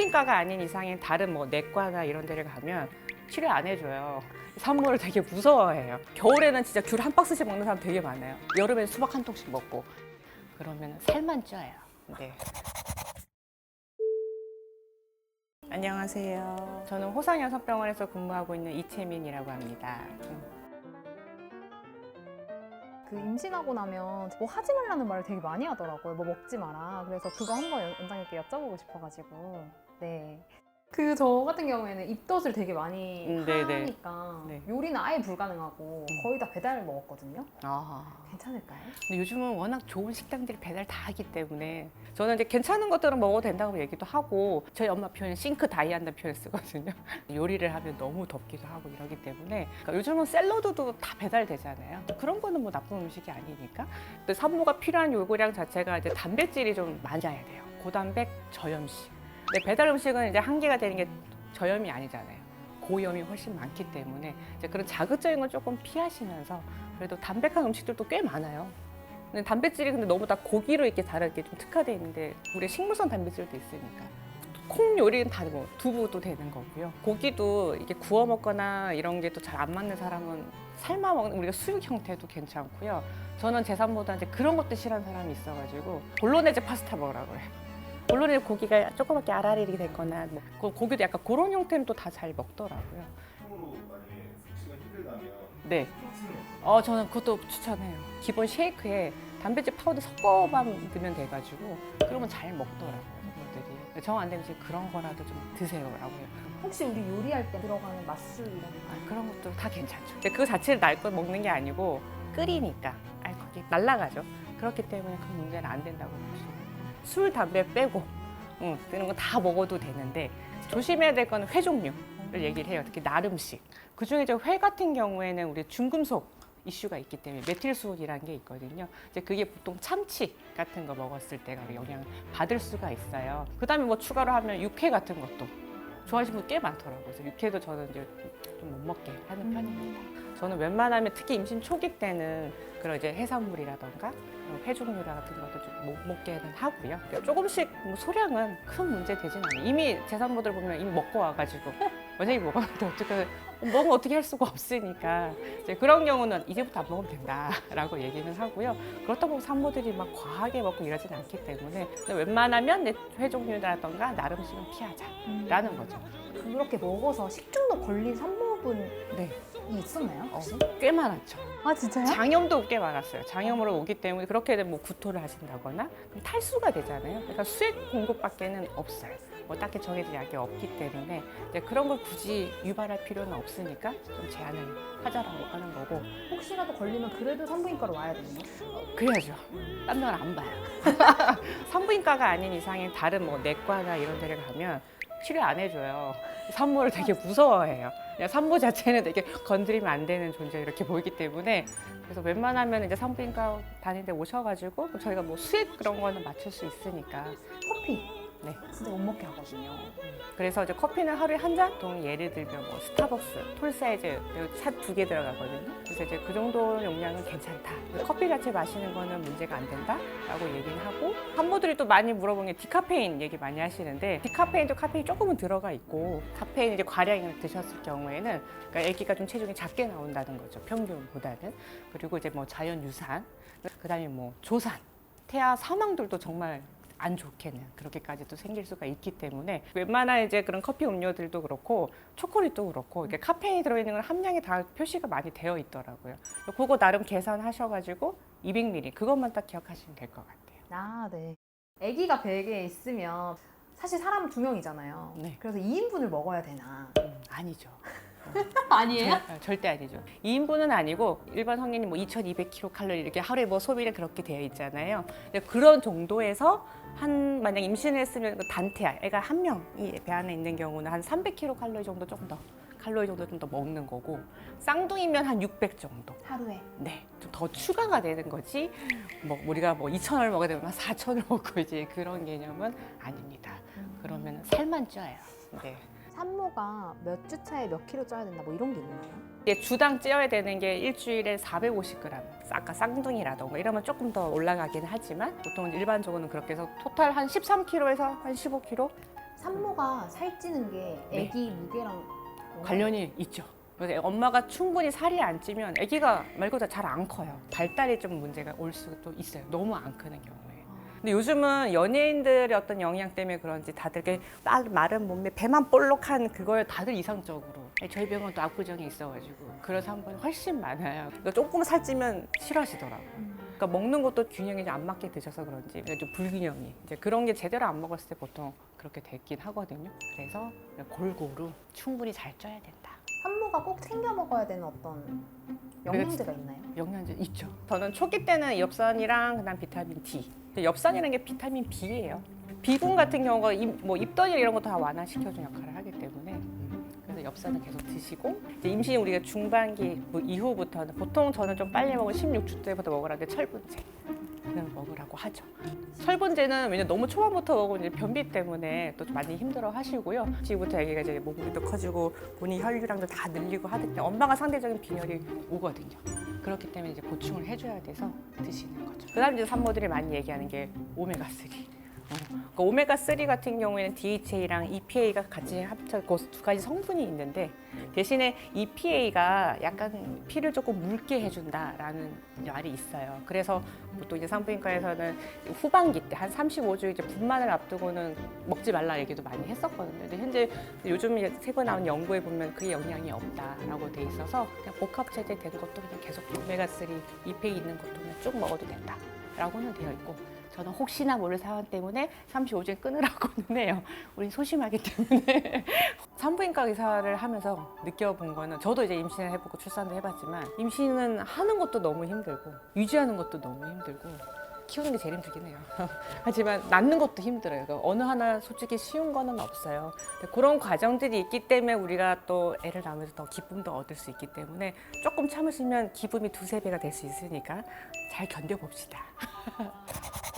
산부인과가 아닌 이상엔 다른 뭐 내과나 이런 데를 가면 치료 안 해줘요. 산모를 되게 무서워해요. 겨울에는 진짜 귤 한 박스씩 먹는 사람 되게 많아요. 여름엔 수박 한 통씩 먹고 그러면 살만 쪄요. 네. 안녕하세요. 저는 호상여성병원에서 근무하고 있는 이채민이라고 합니다. 음. 그 임신하고 나면 뭐 하지 말라는 말을 되게 많이 하더라고요. 뭐 먹지 마라. 그래서 그거 한번 연- 원장님께 여쭤보고 싶어가지고. 네. 그 저 같은 경우에는 입덧을 되게 많이 음, 네 네. 하니까 네. 요리는 아예 불가능하고 음. 거의 다 배달 먹었거든요. 아. 괜찮을까요? 근데 요즘은 워낙 좋은 식당들이 배달 다 하기 때문에 저는 이제 괜찮은 것들은 먹어도 된다고 얘기도 하고 저희 엄마 표현 싱크 다이 한다는 표현 쓰거든요. 요리를 하면 너무 덥기도 하고 이러기 때문에 그러니까 요즘은 샐러드도 다 배달되잖아요. 그런 거는 뭐 나쁜 음식이 아니니까. 근데 산모가 필요한 요구량 자체가 이제 단백질이 좀 맞아야 돼요. 고단백 저염식. 근데 배달 음식은 이제 한계가 되는 게 저염이 아니잖아요. 고염이 훨씬 많기 때문에 이제 그런 자극적인 건 조금 피하시면서 그래도 담백한 음식들도 꽤 많아요. 근데 단백질이 근데 너무 다 고기로 이렇게 다르게 좀 특화되어 있는데 우리 식물성 단백질도 있으니까 콩 요리는 다 뭐 두부도 되는 거고요. 고기도 이게 구워 먹거나 이런 게 또 잘 안 맞는 사람은 삶아 먹는 우리가 수육 형태도 괜찮고요. 저는 제삼보다 이제 그런 것도 싫어하는 사람이 있어가지고 볼로네제 파스타 먹으라고 그래요. 볼로네제 고기가 조그맣게 아라리리 됐거나 뭐그 고기도 약간 그런 형태는 또 다 잘 먹더라고요. 처음으로 만약에 숙취가 힘들다면 네. 어 저는 그것도 추천해요. 기본 쉐이크에 단백질 파우더 섞어만 넣으면 돼가지고 그러면 잘 먹더라고요. 친구들이. 정 안 되면 이제 그런 거라도 좀 드세요라고 해요. 혹시 우리 요리할 때 들어가는 맛술 이런 거 아, 그런 것도 다 괜찮죠. 근데 그 자체를 날거 먹는 게 아니고 끓이니까 아 그게 날라가죠. 그렇기 때문에 그 문제는 안 된다고 보시면 술, 담배 빼고 응, 이런 거다 먹어도 되는데 조심해야 될 거는 회 종류를 얘기를 해요. 특히 나름식. 그 중에 이제 회 같은 경우에는 우리 중금속 이슈가 있기 때문에 메틸수록이라는 게 있거든요. 이제 그게 보통 참치 같은 거 먹었을 때가 영향을 받을 수가 있어요. 그다음에 뭐 추가로 하면 육회 같은 것도 좋아하시는 분 꽤 많더라고요. 그래서 육회도 저는 이제 좀 못 먹게 하는 편입니다. 저는 웬만하면 특히 임신 초기 때는 그런 이제 해산물이라던가 어, 회 종류 같은 것도 좀 못 먹게는 하고요. 조금씩 뭐 소량은 큰 문제 되진 않아요. 이미 제산모들 보면 이미 먹고 와가지고 원장님 먹었는데 어떻게 먹으면 어떻게 할 수가 없으니까 이제 그런 경우는 이제부터 안 먹으면 된다라고 얘기는 하고요. 그렇다고 산모들이 막 과하게 먹고 이러진 않기 때문에 웬만하면 내 회 종류라던가 나름식은 피하자라는 거죠. 그렇게 먹어서 식중독 걸린 산모분이 네, 있었나요? 어, 혹시? 꽤 많았죠. 아 진짜요? 장염도 꽤 많았어요. 장염으로 오기 때문에 그렇게 되면 뭐 구토를 하신다거나 그럼 탈수가 되잖아요. 그러니까 수액 공급밖에는 없어요. 뭐 딱히 정해진 약이 없기 때문에 이제 그런 걸 굳이 유발할 필요는 없으니까 좀 제한을 하자라고 하는 거고 혹시라도 걸리면 그래도 산부인과로 와야 되나요? 그래야죠. 딴 데는 안 봐요. 산부인과가 아닌 이상엔 다른 뭐 내과나 이런 데를 가면 치료 안 해줘요. 산모를 되게 무서워해요. 그냥 산모 자체는 되게 건드리면 안 되는 존재 이렇게 보이기 때문에 그래서 웬만하면 이제 산부인과 다니는데 오셔가지고 저희가 뭐 수액 그런 거는 맞출 수 있으니까 커피 네. 진짜 못 먹게 하거든요. 그래서 이제 커피는 하루에 한 잔? 보통 예를 들면 뭐 스타벅스, 톨 사이즈 샷두 개 들어가거든요. 그래서 이제 그 정도 용량은 괜찮다. 커피 자체 마시는 거는 문제가 안 된다라고 얘기는 하고 산모들이 또 많이 물어보는 게 디카페인 얘기 많이 하시는데 디카페인도 카페인 조금은 들어가 있고 카페인 이제 과량을 드셨을 경우에는 그러니까 아기가 좀 체중이 작게 나온다는 거죠. 평균보다는. 그리고 이제 뭐 자연 유산, 그다음에 뭐 조산, 태아 사망들도 정말 안 좋게는 그렇게까지 도 생길 수가 있기 때문에 웬만한 이제 그런 커피 음료들도 그렇고 초콜릿도 그렇고 이게 카페인이 들어있는 건 함량이 다 표시가 많이 되어 있더라고요. 그거 나름 계산하셔가지고 200ml 그것만 딱 기억하시면 될 것 같아요. 아 네. 아기가 베개에 있으면 사실 사람 두 명이잖아요. 네. 그래서 2인분을 먹어야 되나? 음, 아니죠. 아니에요? 절- 절대 아니죠. 2인분은 아니고 일반 성인이 뭐 2,200kcal 이렇게 하루에 뭐 소비를 그렇게 되어 있잖아요. 근데 그런 정도에서 한 만약 임신을 했으면 그 단태아 애가 한 명이 배 안에 있는 경우는 한 300kcal 정도 조금 더 칼로리 정도 좀 더 먹는 거고 쌍둥이면 한 600 정도. 하루에. 네, 좀 더 추가가 되는 거지. 뭐 우리가 뭐 2,000을 먹어야 되면 4,000을 먹고 이제 그런 개념은 아닙니다. 그러면 살만 쪄요. 네. 산모가 몇 주 차에 몇 킬로 쪄야 된다 뭐 이런 게 있나요? 이게 주당 찌어야 되는 게 일주일에 450g. 아까 쌍둥이라던가 이러면 조금 더 올라가긴 하지만 보통 일반적으로는 그렇게 해서 토탈 한 13kg에서 한 15kg 산모가 살찌는 게 네. 아기 무게랑 관련이 있죠. 그래서 엄마가 충분히 살이 안 찌면 아기가 말 그대로 잘 안 커요. 발달에 좀 문제가 올 수도 있어요. 너무 안 크는 경우에. 근데 요즘은 연예인들의 어떤 영향 때문에 그런지 다들 이렇게 딱 마른 몸매 배만 볼록한 그걸 다들 이상적으로 아니, 저희 병원도 압구정에 있어가지고 그런 산부는 훨씬 많아요. 그러니까 조금 살찌면 싫어하시더라고요. 그러니까 먹는 것도 균형이 좀안 맞게 드셔서 그런지 좀 불균형이 이제 그런 게 제대로 안 먹었을 때 보통 그렇게 됐긴 하거든요. 그래서 골고루 충분히 잘 쪄야 된다. 산모가 꼭 챙겨 먹어야 되는 어떤 영양제가 있나요? 영양제 있죠. 저는 초기 때는 엽산이랑 그다음 비타민 D. 엽산이라는 게 비타민 B예요. B군 같은 경우가 입, 뭐 입덧이 이런 거 다 완화시켜주는 역할을 하기 때문에 음, 그래서 엽산은 계속 드시고 이제 임신 우리가 중반기 뭐 이후부터는 보통 저는 좀 빨리 먹으면 16주 때부터 먹으라는데 철분제. 는 먹으라고 하죠. 철분제는 왜냐 너무 초반부터 먹으면 변비 때문에 또좀 많이 힘들어 하시고요. 지금부터 아기가 이제 몸무게도 커지고 본인 혈류량도 다 늘리고 하든지 엄마가 상대적인 빈혈이 오거든요. 그렇기 때문에 이제 보충을 해줘야 돼서 드시는 거죠. 그다음 이제 산모들이 많이 얘기하는 게 오메가 3. 어, 그 오메가 3 같은 경우에는 DHA랑 EPA가 같이 합쳐 그두 가지 성분이 있는데 대신에 EPA가 약간 피를 조금 묽게 해준다라는 말이 있어요. 그래서 보통 이제 산부인과에서는 후반기 때 한 35주 이제 분만을 앞두고는 먹지 말라 얘기도 많이 했었거든요. 근데 현재 요즘 최근 나온 연구에 보면 그게 영향이 없다라고 돼 있어서 그냥 복합 체제 된 것도 그냥 계속 오메가 3 EPA 있는 것도 그냥 쭉 먹어도 된다 라고는 되어 있고 저는 혹시나 모를 사안 때문에 35주에 끊으라고는 해요. 우리 소심하기 때문에 산부인과 의사를 하면서 느껴본 거는 저도 이제 임신을 해보고 출산도 해봤지만 임신은 하는 것도 너무 힘들고 유지하는 것도 너무 힘들고 키우는 게 제일 힘들긴 해요. 하지만 낳는 것도 힘들어요. 그러니까 어느 하나 솔직히 쉬운 거는 없어요. 그런 과정들이 있기 때문에 우리가 또 애를 낳으면서 더 기쁨도 얻을 수 있기 때문에 조금 참으시면 기쁨이 두세 배가 될 수 있으니까 잘 견뎌봅시다.